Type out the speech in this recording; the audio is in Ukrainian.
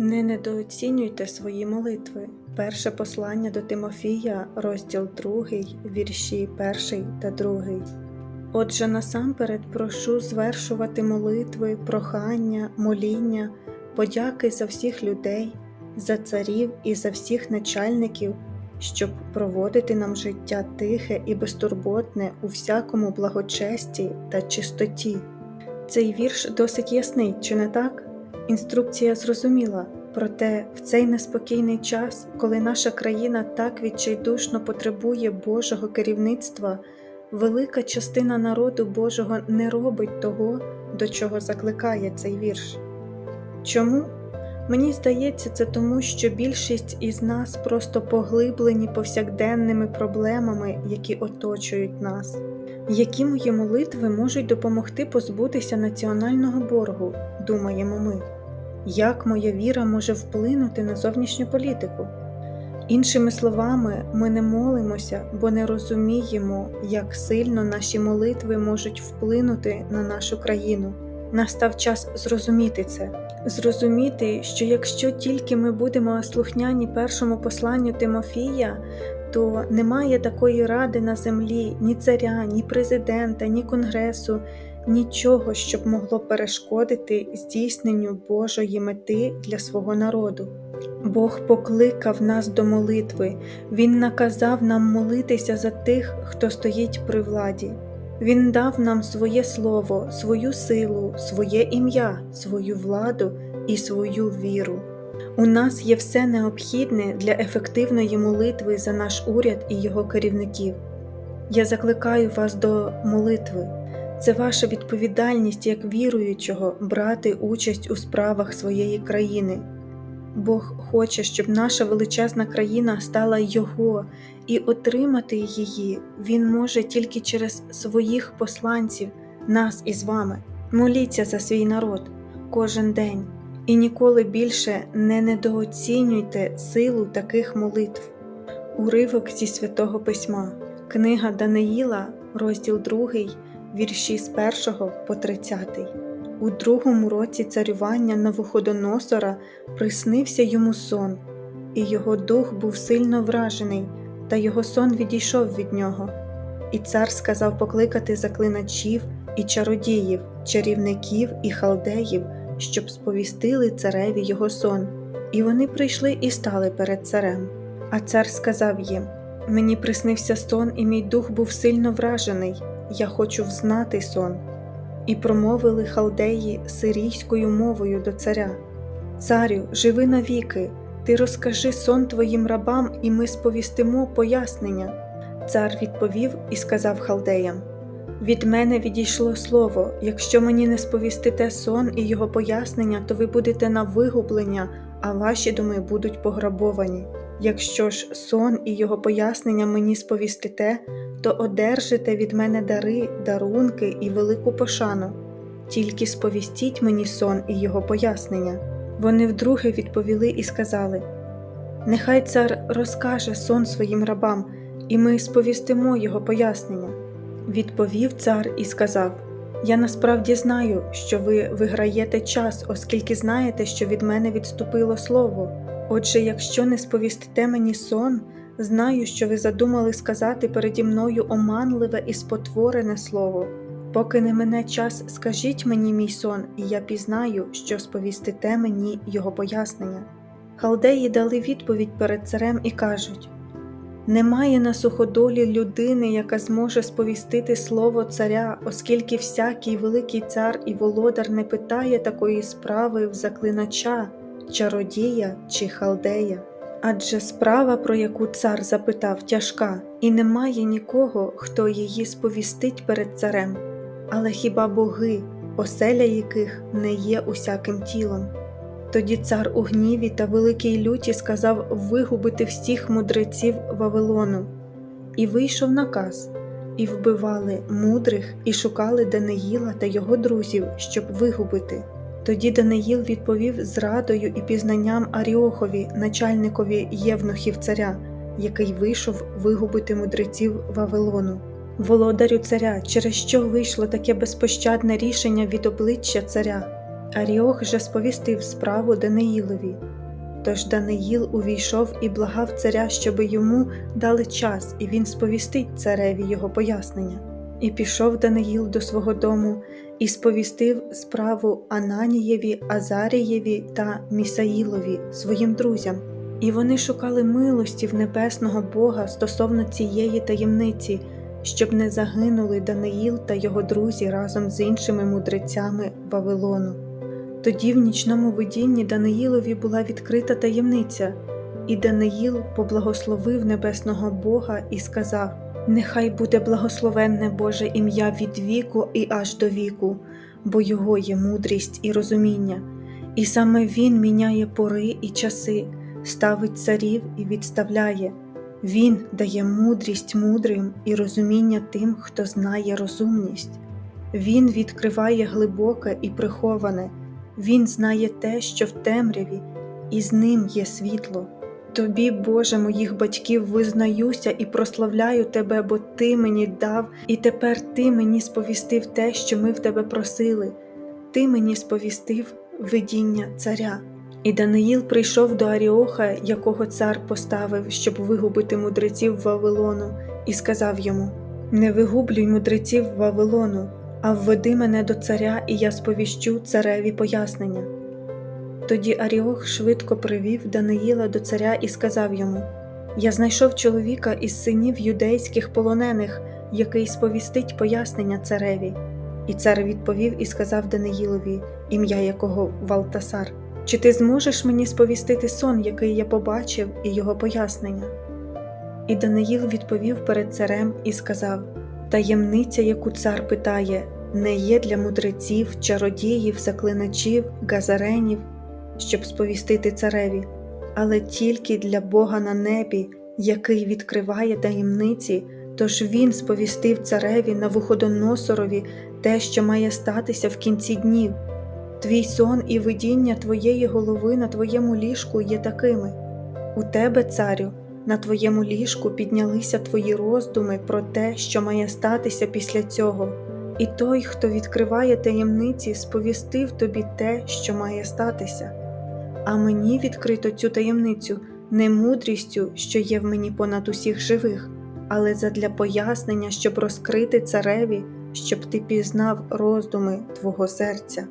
Не недооцінюйте свої молитви. Перше послання до Тимофія, розділ 2, вірші 1 та 2. Отже, насамперед прошу звершувати молитви, прохання, моління, подяки за всіх людей, за царів і за всіх начальників, щоб проводити нам життя тихе і безтурботне у всякому благочесті та чистоті. Цей вірш досить ясний, чи не так? Інструкція зрозуміла, проте в цей неспокійний час, коли наша країна так відчайдушно потребує Божого керівництва, велика частина народу Божого не робить того, до чого закликає цей вірш. Чому? Мені здається, це тому, що більшість із нас просто поглиблені повсякденними проблемами, які оточують нас. Які мої молитви можуть допомогти позбутися національного боргу, думаємо ми. Як моя віра може вплинути на зовнішню політику? Іншими словами, ми не молимося, бо не розуміємо, як сильно наші молитви можуть вплинути на нашу країну. Настав час зрозуміти це, зрозуміти, що якщо тільки ми будемо слухняні першому посланню Тимофія, то немає такої ради на землі, ні царя, ні президента, ні конгресу, нічого, щоб могло перешкодити здійсненню Божої мети для свого народу. Бог покликав нас до молитви, Він наказав нам молитися за тих, хто стоїть при владі. Він дав нам своє слово, свою силу, своє ім'я, свою владу і свою віру. У нас є все необхідне для ефективної молитви за наш уряд і його керівників. Я закликаю вас до молитви. Це ваша відповідальність як віруючого брати участь у справах своєї країни. Бог хоче, щоб наша величезна країна стала Його, і отримати її Він може тільки через своїх посланців, нас із вами. Моліться за свій народ кожен день і ніколи більше не недооцінюйте силу таких молитв. Уривок зі святого письма, книга Даниїла, розділ 2, вірші з 1 по 30. У другому році царювання Навуходоносора приснився йому сон, і його дух був сильно вражений, та його сон відійшов від нього. І цар сказав покликати заклиначів і чародіїв, чарівників і халдеїв, щоб сповістили цареві його сон. І вони прийшли і стали перед царем. А цар сказав їм: Мені приснився сон, і мій дух був сильно вражений. Я хочу взнати сон. І промовили халдеї сирійською мовою до царя: Царю, живи навіки, ти розкажи сон твоїм рабам, і ми сповістимо пояснення. Цар відповів і сказав халдеям: Від мене відійшло слово. Якщо мені не сповістите сон і його пояснення, то ви будете на вигублення, а ваші доми будуть пограбовані. Якщо ж сон і його пояснення мені сповістите, то одержите від мене дари, дарунки і велику пошану. Тільки сповістіть мені сон і його пояснення. Вони вдруге відповіли і сказали: Нехай цар розкаже сон своїм рабам, і ми сповістимо його пояснення. Відповів цар і сказав: Я насправді знаю, що ви виграєте час, оскільки знаєте, що від мене відступило слово. Отже, якщо не сповістите мені сон, знаю, що ви задумали сказати переді мною оманливе і спотворене слово. Поки не мене час, скажіть мені мій сон, і я пізнаю, що сповістите мені його пояснення. Халдеї дали відповідь перед царем і кажуть: Немає на суходолі людини, яка зможе сповістити слово царя, оскільки всякий великий цар і володар не питає такої справи в заклинача, чародія чи халдея. Адже справа, про яку цар запитав, тяжка, і немає нікого, хто її сповістить перед царем, але хіба боги, оселя яких не є усяким тілом. Тоді цар у гніві та великій люті сказав вигубити всіх мудреців Вавилону, і вийшов наказ, і вбивали мудрих, і шукали Даниїла та його друзів, щоб вигубити. Тоді Даниїл відповів зрадою і пізнанням Аріохові, начальникові євнухів царя, який вийшов вигубити мудреців Вавилону. Володарю царя, через що вийшло таке безпощадне рішення від обличчя царя. Аріох же сповістив справу Даниїлові. Тож Даниїл увійшов і благав царя, щоби йому дали час, і він сповістить цареві його пояснення. І пішов Даниїл до свого дому і сповістив справу Ананієві, Азарієві та Місаїлові, своїм друзям. І вони шукали милості в небесного Бога стосовно цієї таємниці, щоб не загинули Даниїл та його друзі разом з іншими мудрецями Вавилону. Тоді в нічному видінні Даниїлові була відкрита таємниця, і Даниїл поблагословив небесного Бога і сказав: Нехай буде благословенне Боже ім'я від віку і аж до віку, бо його є мудрість і розуміння, і саме Він міняє пори і часи, ставить царів і відставляє. Він дає мудрість мудрим і розуміння тим, хто знає розумність. Він відкриває глибоке і приховане. Він знає те, що в темряві, і з ним є світло. Тобі, Боже, моїх батьків, визнаюся і прославляю Тебе, бо Ти мені дав, і тепер Ти мені сповістив те, що ми в Тебе просили. Ти мені сповістив видіння царя. І Даниїл прийшов до Аріоха, якого цар поставив, щоб вигубити мудреців Вавилону, і сказав йому: Не вигублюй мудреців Вавилону, а введи мене до царя, і я сповіщу цареві пояснення. Тоді Аріох швидко привів Даниїла до царя і сказав йому: Я знайшов чоловіка із синів юдейських полонених, який сповістить пояснення цареві. І цар відповів і сказав Даниїлові, ім'я якого Валтасар: Чи ти зможеш мені сповістити сон, який я побачив, і його пояснення? І Даниїл відповів перед царем і сказав: Таємниця, яку цар питає, не є для мудреців, чародіїв, заклиначів, газаренів, щоб сповістити цареві, але тільки для Бога на небі, який відкриває таємниці, тож він сповістив цареві на вуходоносорові те, що має статися в кінці днів. Твій сон і видіння твоєї голови на твоєму ліжку є такими. У тебе, царю, на твоєму ліжку піднялися твої роздуми про те, що має статися після цього, і той, хто відкриває таємниці, сповістив тобі те, що має статися. А мені відкрито цю таємницю не мудрістю, що є в мені понад усіх живих, але задля пояснення, щоб розкрити цареві, щоб ти пізнав роздуми твого серця.